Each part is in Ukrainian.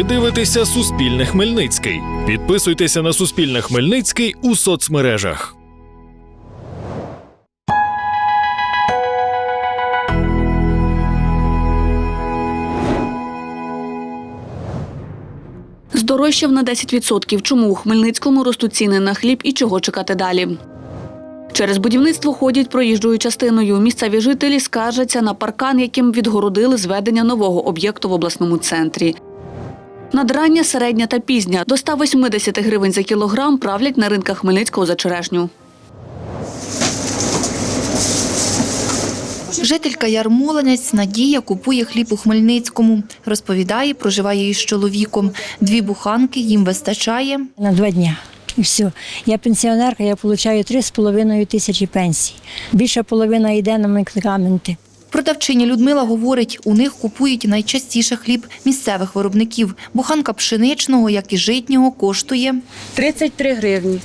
Ви дивитеся Суспільне Хмельницький. Підписуйтеся на Суспільне Хмельницький у соцмережах. Здорожчав на 10%. Чому у Хмельницькому ростуть ціни на хліб і чого чекати далі? Через будівництво ходять проїжджою частиною. Місцеві жителі скаржаться на паркан, яким відгородили зведення нового об'єкту в обласному центрі. Надрання середня та пізня до 180 гривень за кілограм правлять на ринках Хмельницького за черешню. Жителька Ярмолинець Надія купує хліб у Хмельницькому. Розповідає, проживає із чоловіком. Дві буханки їм вистачає. на два дня. І все. Я пенсіонерка, я отримую 3,5 тисячі пенсій. Більша половина йде на медикаменти. Продавчиня Людмила говорить, у них купують найчастіше хліб місцевих виробників. Буханка пшеничного, як і житнього, коштує 33 гривні.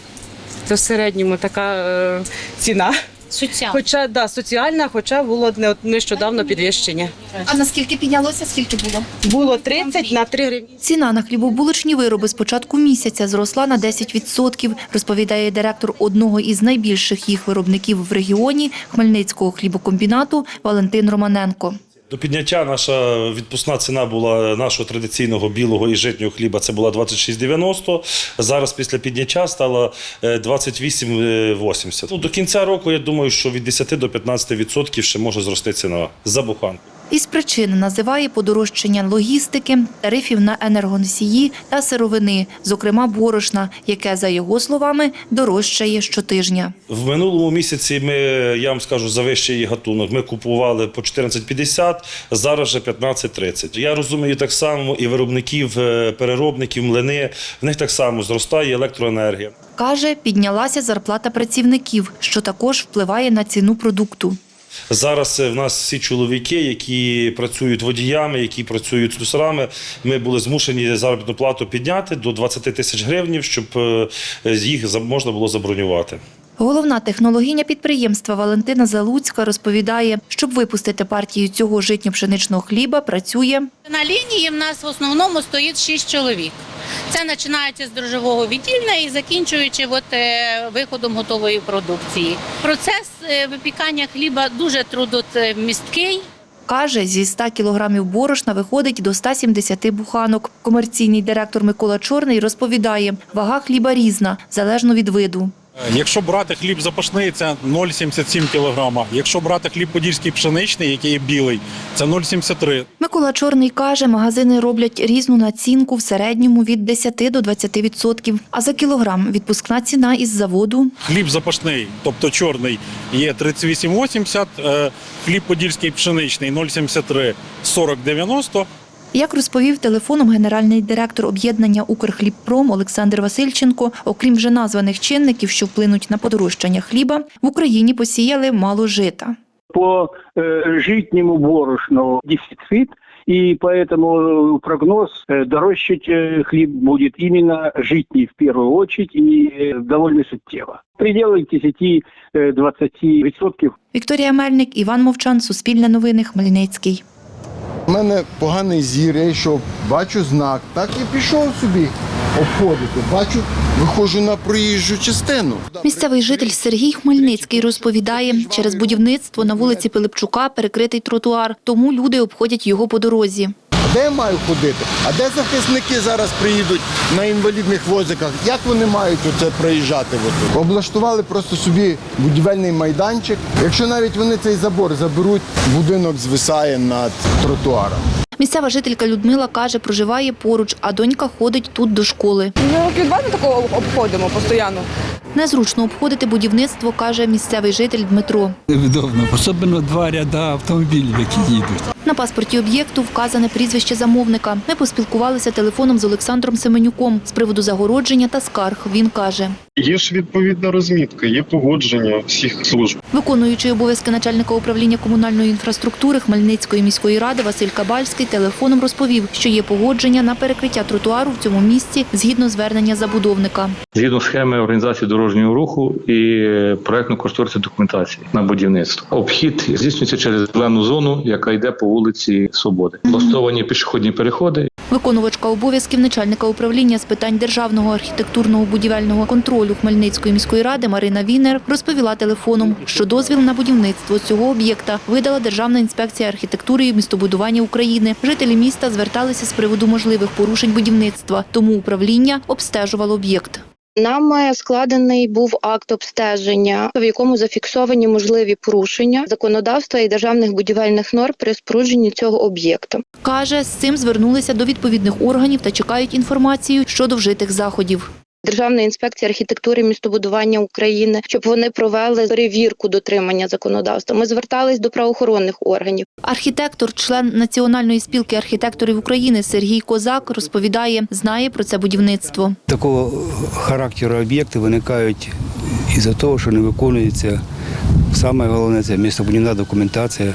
Це в середньому така е, ціна. Соціал. Хоча да, соціальна, хоча було не- нещодавно підвищення. А наскільки піднялося? Скільки було? Було 30 на 3 гривні. Ціна на хлібобулочні вироби з початку місяця зросла на 10%, розповідає директор одного із найбільших їх виробників в регіоні Хмельницького хлібокомбінату Валентин Романенко. До підняття наша відпускна ціна була нашого традиційного білого і житнього хліба. Це була 26,90. Зараз після підняття стала е, 28,80. Ну, до кінця року я думаю, що від 10 до 15% ще може зрости ціна за буханку. Із причин називає подорожчання логістики, тарифів на енергоносії та сировини, зокрема борошна, яке, за його словами, дорожчає щотижня. В минулому місяці ми, я вам скажу, за вищий гатунок ми купували по 14,50, зараз вже 15,30. Я розумію так само і виробників, е, переробників, млини. В них так само зростає електроенергія. Каже, піднялася зарплата працівників, що також впливає на ціну продукту. Зараз е, в нас всі чоловіки, які працюють водіями, які працюють слюсарами, ми були змушені заробітну плату підняти до 20 тисяч гривень, щоб е, їх можна було забронювати. Головна технологиня підприємства Валентина Залуцька розповідає, щоб випустити партію цього житньо-пшеничного хліба, працює На лінії в нас в основному стоїть 6 чоловік. Це починається з дрожжового відділення і закінчуючи от, е, виходом готової продукції. Процес е, випікання хліба дуже трудомісткий. Каже, зі 100 кілограмів борошна виходить до 170 буханок. Комерційний директор Микола Чорний розповідає, вага хліба різна, залежно від виду. Якщо брати хліб запашний, це 0,77 кг. Якщо брати хліб подільський пшеничний, який є білий, це 0,73. Микола Чорний каже, магазини роблять різну націнку в середньому від 10 до 20 відсотків. А за кілограм відпускна ціна із заводу Хліб запашний, тобто чорний, є 38,80, е, хліб подільський пшеничний 0,73 40,90. Як розповів телефоном генеральний директор об'єднання Укрхлібпром Олександр Васильченко, окрім вже названих чинників, що вплинуть на подорожчання хліба, в Україні посіяли мало жита. по э, житнему борошну дефицит, и поэтому прогноз э, дорожчать э, хлеб будет именно житний в первую очередь и э, довольно суттєво. В пределах 10-20 відсотків Вікторія Мельник, Іван Мовчан, Суспільне новини, Хмельницький. У мене поганий зір, я йшов, бачу знак, так і пішов собі обходити. Бачу, виходжу на проїжджу частину. Місцевий житель Сергій Хмельницький розповідає, через будівництво на вулиці Пилипчука перекритий тротуар, тому люди обходять його по дорозі. Де маю ходити? А де захисники зараз приїдуть на інвалідних возиках? Як вони мають оце проїжджати? Облаштували просто собі будівельний майданчик. Якщо навіть вони цей забор заберуть, будинок звисає над тротуаром. Місцева жителька Людмила каже, проживає поруч, а донька ходить тут до школи. Ми років два такого обходимо постійно. Незручно обходити будівництво, каже місцевий житель Дмитро. Невдобно, особливо два ряда автомобілів, які їдуть. На паспорті об'єкту вказане прізвище замовника. Ми поспілкувалися телефоном з Олександром Семенюком з приводу загородження та скарг. Він каже, Є ж відповідна розмітка, є погодження всіх служб. виконуючий обов'язки начальника управління комунальної інфраструктури Хмельницької міської ради Василь Кабальський телефоном розповів, що є погодження на перекриття тротуару в цьому місці згідно звернення забудовника. згідно схеми організації дорожнього руху і проектно-кошторисної документації на будівництво. Обхід здійснюється через зелену зону, яка йде по вулиці Свободи. Влаштовані пішохідні переходи. Виконувачка обов'язків начальника управління з питань державного архітектурного будівельного контролю Хмельницької міської ради Марина Вінер розповіла телефоном, що дозвіл на будівництво цього об'єкта видала Державна інспекція архітектури і містобудування України. Жителі міста зверталися з приводу можливих порушень будівництва, тому управління обстежувало об'єкт. Нам е, складений був акт обстеження, в якому зафіксовані можливі порушення законодавства і державних будівельних норм при спорудженні цього об'єкта. Каже, з цим звернулися до відповідних органів та чекають інформацію щодо вжитих заходів. Державна інспекція архітектури містобудування України, щоб вони провели перевірку дотримання законодавства. Ми звертались до правоохоронних органів. Архітектор, член Національної спілки архітекторів України Сергій Козак розповідає, знає про це будівництво. Такого характеру об'єкти виникають із-за того, що не виконується саме головне це містобудівна документація,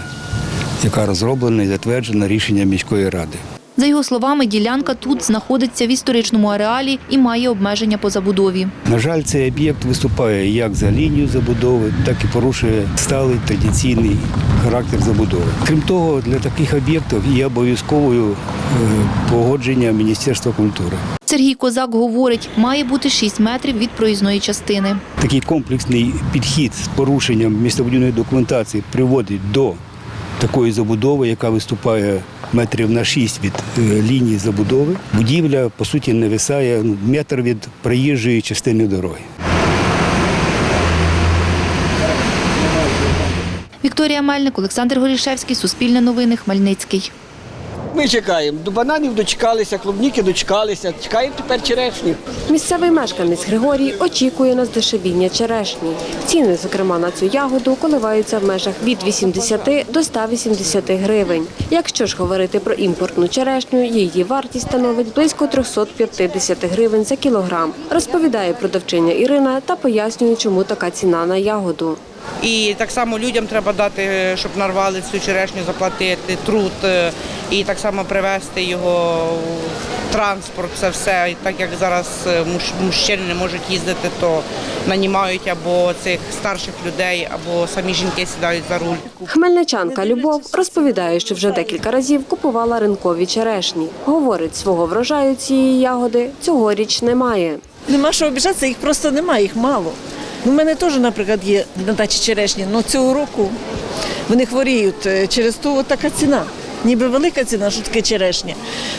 яка розроблена і затверджена рішенням міської ради. За його словами, ділянка тут знаходиться в історичному ареалі і має обмеження по забудові. На жаль, цей об'єкт виступає як за лінію забудови, так і порушує сталий традиційний характер забудови. Крім того, для таких об'єктів є обов'язковою е, погодження Міністерства культури. Сергій Козак говорить, має бути 6 метрів від проїзної частини. Такий комплексний підхід з порушенням містобудівної документації приводить до такої забудови, яка виступає метрів на 6 від е, лінії забудови. Будівля, по суті, не висає метр від проїжджої частини дороги. Вікторія Мельник, Олександр Горішевський, Суспільне новини, Хмельницький. Ми чекаємо. До бананів дочекалися, клубніки дочекалися. Чекаємо тепер черешню. Місцевий мешканець Григорій очікує на здешевіння черешні. Ціни, зокрема на цю ягоду, коливаються в межах від 80 до 180 гривень. Якщо ж говорити про імпортну черешню, її вартість становить близько 350 гривень за кілограм. Розповідає продавчиня Ірина та пояснює, чому така ціна на ягоду. І так само людям треба дати, щоб нарвали цю черешню, заплатити труд е, і так само привезти його в транспорт, це все. І так як зараз е, мужчини не можуть їздити, то нанімають або цих старших людей, або самі жінки сідають за руль. Хмельничанка Любов розповідає, що вже декілька разів купувала ринкові черешні. Говорить, свого врожаю цієї ягоди цьогоріч немає. Нема що обіжатися, їх просто немає, їх мало. У мене теж, наприклад, є на дачі черешні, але цього року вони хворіють. е, Через то така ціна. Ніби велика ціна, що таке черешня.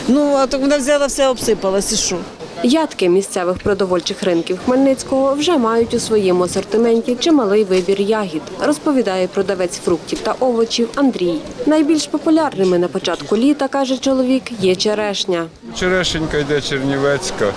Ну, а то вона взяла все обсипалась і що? Ядки місцевих продовольчих ринків Хмельницького вже мають у своєму асортименті чималий вибір ягід, розповідає продавець фруктів та овочів Андрій. Найбільш популярними на початку літа, каже чоловік, є черешня. Черешенька йде чернівецька.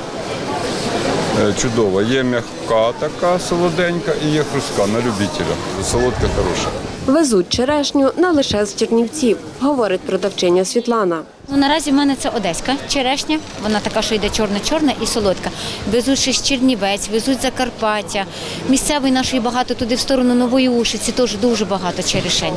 Е, Чудова. Є м'яка така солоденька і є хрустка на любителя. Солодка хороша. Везуть черешню не лише з Чернівців, говорить продавчиня Світлана. Ну, наразі в мене це одеська черешня. Вона така, що йде чорна-чорна і солодка. Везуть ще з Чернівець, везуть Закарпаття. Місцевої нашої багато туди в сторону Нової Ушиці, теж дуже багато черешень.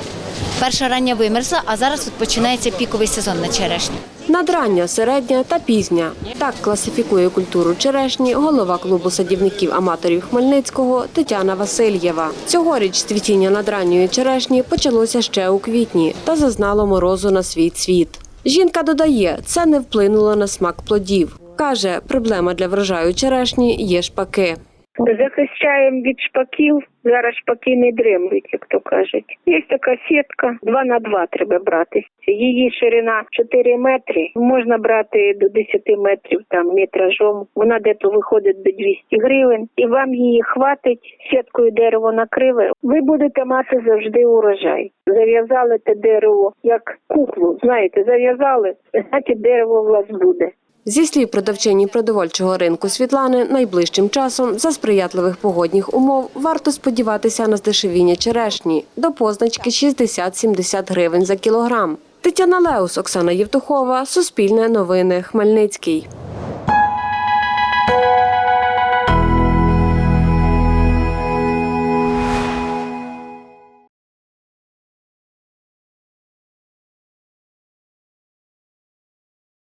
Перша рання вимерзла, а зараз от починається піковий сезон на черешню. Надрання, середня та пізня. Так класифікує культуру черешні голова клубу садівників-аматорів Хмельницького Тетяна Васильєва. Цьогоріч цвітіння надранньої черешні почалося ще у квітні та зазнало морозу на свій цвіт. Жінка додає, це не вплинуло на смак плодів. Каже, проблема для врожаю черешні є шпаки. Захищаємо від шпаків. Зараз шпаки не дремлють, як то кажуть. Є така сітка, 2 на 2 треба брати. Її ширина 4 метри. Можна брати до 10 метрів там метражом. Вона дето виходить до 200 гривень, і вам її хватить. Сіткою дерево накрили. Ви будете мати завжди урожай. Зав'язали те дерево як куклу. Знаєте, зав'язали, значить дерево у вас буде. Зі слів продавчині продовольчого ринку Світлани, найближчим часом за сприятливих погодних умов варто сподіватися на здешевіння черешні до позначки 60-70 гривень за кілограм. Тетяна Леус, Оксана Євтухова, Суспільне новини, Хмельницький.